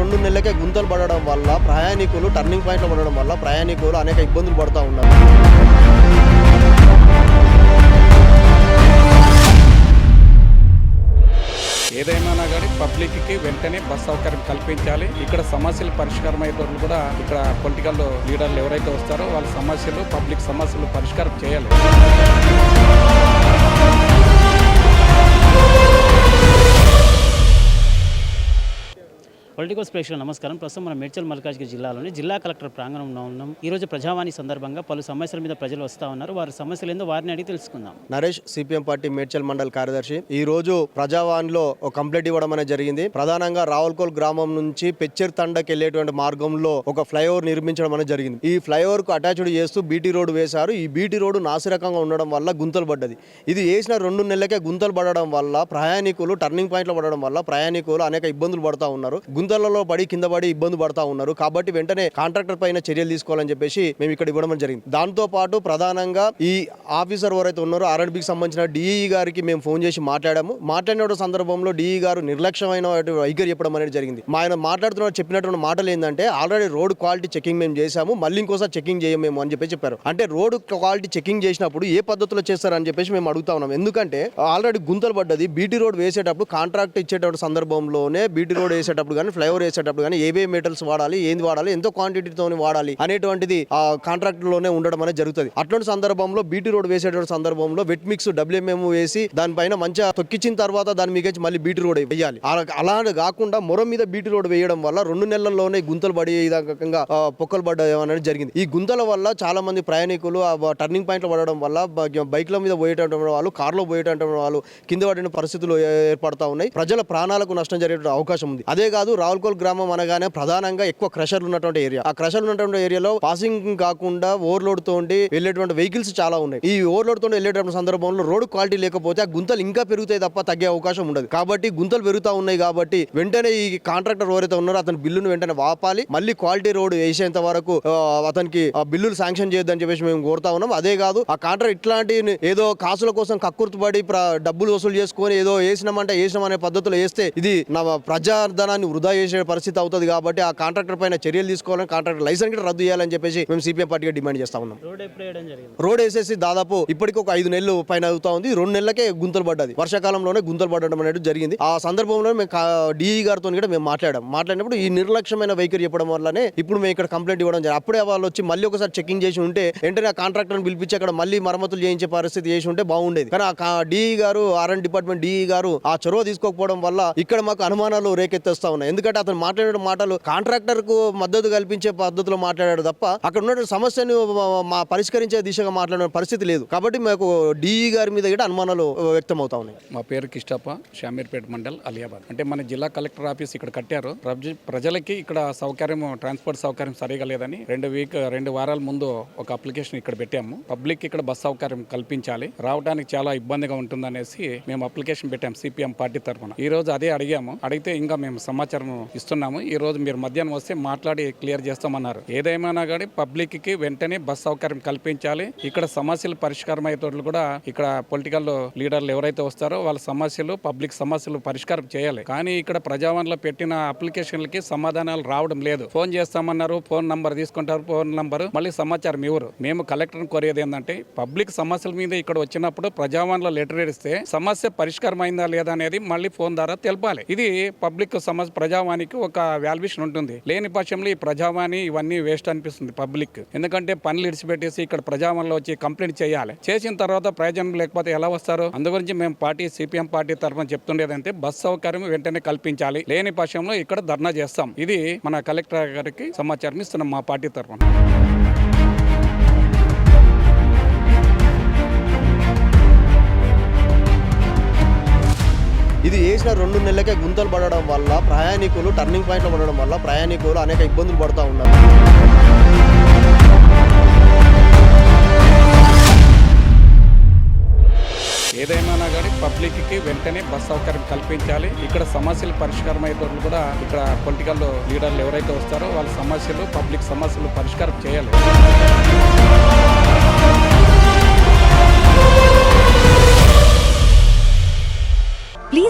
రెండు నెలలకే గుంతలు పడడం వల్ల ప్రయాణికులు టర్నింగ్ పాయింట్లో పడడం వల్ల ప్రయాణికులు అనేక ఇబ్బందులు పడుతూ ఉన్నారు. ఏదేమైనా కానీ పబ్లిక్కి వెంటనే బస్ సౌకర్యం కల్పించాలి. ఇక్కడ సమస్యలు పరిష్కారం అయ్యేటోళ్ళు కూడా ఇక్కడ పొలిటికల్ లీడర్లు ఎవరైతే వస్తారో వాళ్ళ సమస్యలు పబ్లిక్ సమస్యలు పరిష్కారం చేయాలి. పొలిటికల్ ప్రేక్షకులు నమస్కారం. ప్రస్తుతం మనం మేడ్చల్ మల్కాజ్గిరి జిల్లాలోని జిల్లా కలెక్టర్ ప్రాంగణంలో ఉన్నాం. ఈ రోజు ప్రజావాణి సందర్భంగా పలు సమస్యల మీద ప్రజలు వస్తా ఉన్నారు. వారి సమస్యలు ఏందో వారిని అడిగి తెలుసుకుందాం. నరేష్ సిపిఎం పార్టీ మేడ్చల్ మండల్ కార్యదర్శి. ఈ రోజు ప్రజావాణిలో ఒక కంప్లైంట్ ఇవ్వడం అనేది జరిగింది. ప్రధానంగా రావుల్కోల్ గ్రామం నుంచి పెచ్చర్ తండకి వెళ్ళేటువంటి మార్గంలో ఒక ఫ్లైఓవర్ నిర్మించడం అనేది జరిగింది. ఈ ఫ్లైఓవర్కు అటాచ్డ్ చేస్తూ బీటీ రోడ్డు వేశారు. ఈ బీటీ రోడ్డు నాసిరకంగా ఉండడం వల్ల గుంతలు పడ్డది. ఇది వేసిన రెండు నెలలకే గుంతలు పడడం వల్ల ప్రయాణికులు టర్నింగ్ పాయింట్లో పడడం వల్ల ప్రయాణికులు అనేక ఇబ్బందులు పడతా ఉన్నారు. ఎదుగుదలలో పడి కింద పడి ఇబ్బంది పడతా ఉన్నారు. కాబట్టి వెంటనే కాంట్రాక్టర్ పైన చర్యలు తీసుకోవాలని చెప్పేసి మేము ఇక్కడ ఇవ్వడం జరిగింది. దాంతో పాటు ప్రధానంగా ఈ ఆఫీసర్ ఎవరైతే ఉన్నారో ఆర్ఎండ్బికి సంబంధించిన డిఈ గారికి మేము ఫోన్ చేసి మాట్లాడాము. మాట్లాడిన సందర్భంలో డిఈ గారు నిర్లక్ష్యమైన వైఖరి చెప్పడం అనేది జరిగింది. మా ఆయన మాట్లాడుతున్న చెప్పినటువంటి మాటలు ఏంటంటే ఆల్రెడీ రోడ్ క్వాలిటీ చెకింగ్ మేము చేశాము. మళ్ళీ ఇంకోసారి చెకింగ్ చేయం అని చెప్పి చెప్పారు. అంటే రోడ్ క్వాలిటీ చెకింగ్ చేసినప్పుడు ఏ పద్ధతిలో చేస్తారని చెప్పేసి మేము అడుగుతా ఉన్నాం. ఎందుకంటే ఆల్రెడీ గుంతలు పడ్డది. బీటీ రోడ్ వేసేటప్పుడు కాంట్రాక్ట్ ఇచ్చేటప్పుడు సందర్భంలోనే బీటీ రోడ్ వేసేటప్పుడు కానీ ఫ్లైఓవర్ వేసేటప్పుడు కానీ ఏవే మెటల్స్ వాడాలి ఏంది వాడాలి ఎంతో క్వాంటిటీతో వాడాలి అనేటువంటిది ఆ కాంట్రాక్ట్లోనే ఉండడం అనేది జరుగుతుంది. అటువంటి సందర్భంలో బీటీ రోడ్ వేసేటువంటి సందర్భంలో వెట్ మిక్స్ డబ్ల్యూఎంఎం వేసి దానిపైన మంచిగా తొక్కించిన తర్వాత దాని మీద మళ్ళీ బీటీ రోడ్ వేయాలి. అలా- కాకుండా మొర మీద బీటీ రోడ్ వేయడం వల్ల రెండు నెలల్లోనే గుంతలు పడే రకంగా పొక్కలు పడ్డం అనేది జరిగింది. ఈ గుంతల వల్ల చాలా మంది ప్రయాణికులు ఆ టర్నింగ్ పాయింట్లు పడడం వల్ల బైక్ల మీద పోయేటటువంటి వాళ్ళు కార్లో పోయేటటువంటి వాళ్ళు కింద పడిన పరిస్థితులు ఏర్పడతా ఉన్నాయి. ప్రజల ప్రాణాలకు నష్టం జరిగే అవకాశం ఉంది. అదే కాదు రావుల్కోల్ గ్రామం అనగానే ప్రధానంగా ఎక్కువ క్రషర్లు ఉన్నటువంటి ఏరియా. ఆ క్రషర్లు ఉన్నటువంటి ఏరియాలో పాసింగ్ కాకుండా ఓవర్లోడ్ తోటి వెళ్ళేటువంటి వెహికల్స్ చాలా ఉన్నాయి. ఈ ఓవర్లోడ్ తోటి వెళ్ళేటువంటి సందర్భంలో రోడ్ క్వాలిటీ లేకపోతే ఆ గుంతలు ఇంకా పెరుగుతాయి తప్ప తగ్గే అవకాశం ఉండదు. కాబట్టి గుంతలు పెరుగుతా ఉన్నాయి కాబట్టి వెంటనే ఈ కాంట్రాక్టర్ ఎవరైతే ఉన్నారో అతని బిల్లును వెంటనే వాపాలి. మళ్ళీ క్వాలిటీ రోడ్ వేసేంత వరకు అతనికి ఆ బిల్లులు శాంక్షన్ చేయొద్దని చెప్పేసి మేము కోరుతా ఉన్నాం. అదే కాదు ఆ కాంట్రాక్ట్ ఇట్లాంటి ఏదో కాసుల కోసం కక్కుర్తుపడి డబ్బులు వసూలు చేసుకొని ఏదో వేసినామంటే వేసినాం అనే పద్ధతిలో వేస్తే ఇది నా ప్రజాధనాన్ని వృధా చేసే పరిస్థితి అవుతుంది కాబట్టి ఆ కాంట్రాక్టర్ పైన చర్యలు తీసుకోవాలని కాంట్రాక్టర్ లైసెన్స్ కూడా రద్దు చేయాలని చెప్పేసి మేము సిపిఎం పార్టీగా డిమాండ్ చేస్తా ఉన్నాం. రోడ్ వేసేసి దాదాపు ఇప్పటికి ఒక ఐదు నెలలు పైన అవుతా ఉంది. రెండు నెలలకే గుంతలు పడ్డది. వర్షాకాలంలోనే గుంతలు పడడం అనేది జరిగింది. ఆ సందర్భంలో మేము డిఈ గారితో కూడా మేము మాట్లాడాం. మాట్లాడినప్పుడు ఈ నిర్లక్ష్యమైన వైఖరి చెప్పడం వల్లనే ఇప్పుడు మేము ఇక్కడ కంప్లైంట్ ఇవ్వడం జరిగింది. అప్పుడే వాళ్ళు వచ్చి మళ్ళీ ఒకసారి చెకింగ్ చేసి ఉంటే వెంటనే ఆ కాంట్రాక్టర్ని పిలిపించి అక్కడ మళ్ళీ మరమ్మతులు చేయించే పరిస్థితి చేసి ఉంటే బాగుండేది. కానీ ఆ డిఈ గారు ఆర్ఎన్ డిపార్ట్మెంట్ డిఈ గారు ఆ చొరవ తీసుకోకపోవడం వల్ల ఇక్కడ మాకు అనుమానాలు రేకెత్తేస్తా ఉన్నాయి. ఎందుకంటే అతను మాట్లాడే మాటలు కాంట్రాక్టర్కు మద్దతు కల్పించే పద్ధతిలో మాట్లాడాడు తప్ప అక్కడ ఉన్న సమస్యను మా పరిష్కరించే దిశగా మాట్లాడిన పరిస్థితి లేదు. కాబట్టి మాకు డిఈ గారి మీద కూడా అనుమానాలు వ్యక్తం అవుతా ఉన్నాయి. మా పేరు కిష్టప్ప షామీర్పేట మండల్ అలియాబాద్. అంటే మన జిల్లా కలెక్టర్ ఆఫీస్ ఇక్కడ కట్టారు. ప్రజలకి ఇక్కడ సౌకర్యం ట్రాన్స్పోర్ట్ సౌకర్యం సరిగా లేదని రెండు వీక్ రెండు వారాల ముందు ఒక అప్లికేషన్ ఇక్కడ పెట్టాము. పబ్లిక్ ఇక్కడ బస్ సౌకర్యం కల్పించాలి. రావడానికి చాలా ఇబ్బందిగా ఉంటుందనేసి మేము అప్లికేషన్ పెట్టాము సిపిఎం పార్టీ తరఫున. ఈ రోజు అదే అడిగాము. అడిగితే ఇంకా మేము సమాచారం ఇస్తున్నాము. ఈ రోజు మీరు మధ్యాహ్నం వస్తే మాట్లాడి క్లియర్ చేస్తామన్నారు. ఏదేమైనా కానీ పబ్లిక్కి వెంటనే బస్ సౌకర్యం కల్పించాలి. ఇక్కడ సమస్యలు పరిష్కారం అయ్యేటట్లు కూడా ఇక్కడ పొలిటికల్ లీడర్లు ఎవరైతే వస్తారో వాళ్ళ సమస్యలు పబ్లిక్ సమస్యలు పరిష్కారం చేయాలి. కానీ ఇక్కడ ప్రజావాణిలో పెట్టిన అప్లికేషన్లకి సమాధానాలు రావడం లేదు. ఫోన్ చేస్తామన్నారు ఫోన్ నంబర్ తీసుకుంటారు ఫోన్ నంబర్ మళ్ళీ సమాచారం ఇవ్వరు. మేము కలెక్టర్ కోరేది ఏంటంటే పబ్లిక్ సమస్యల మీద ఇక్కడ వచ్చినప్పుడు ప్రజావాణిలో లెటర్ ఇస్తే సమస్య పరిష్కారం అయిందా లేదా అనేది మళ్ళీ ఫోన్ ద్వారా తెలపాలి. ఇది పబ్లిక్ సమస్య ప్రజా ప్రజావాణికి ఒక వాల్యుయేషన్ ఉంటుంది. లేని పక్షంలో ఈ ప్రజావాణి ఇవన్నీ వేస్ట్ అనిపిస్తుంది పబ్లిక్. ఎందుకంటే పనులు ఇడిచిపెట్టేసి ఇక్కడ ప్రజావాణిలో వచ్చి కంప్లైంట్ చేయాలి. చేసిన తర్వాత ప్రయోజనం లేకపోతే ఎలా వస్తారు? అందుగురించి మేము పార్టీ సిపిఎం పార్టీ తరఫున చెప్తుండేదంటే బస్ సౌకర్యం వెంటనే కల్పించాలి. లేని పక్షంలో ఇక్కడ ధర్నా చేస్తాం. ఇది మన కలెక్టర్ గారికి సమాచారం ఇస్తున్నాం మా పార్టీ తరఫున. రెండు నెలలకే గుంతలు పడడం వల్ల ప్రయాణికులు టర్నింగ్ పాయింట్లో పడడం వల్ల ప్రయాణికులు అనేక ఇబ్బందులు పడుతూ ఉన్నారు. ఏదేమైనా కానీ పబ్లిక్కి వెంటనే బస్ సౌకర్యం కల్పించాలి. ఇక్కడ సమస్యలు పరిష్కారం అయ్యేటట్లు కూడా ఇక్కడ పొలిటికల్ లీడర్లు ఎవరైతే వస్తారో వాళ్ళ సమస్యలు పబ్లిక్ సమస్యలు పరిష్కారం చేయాలి.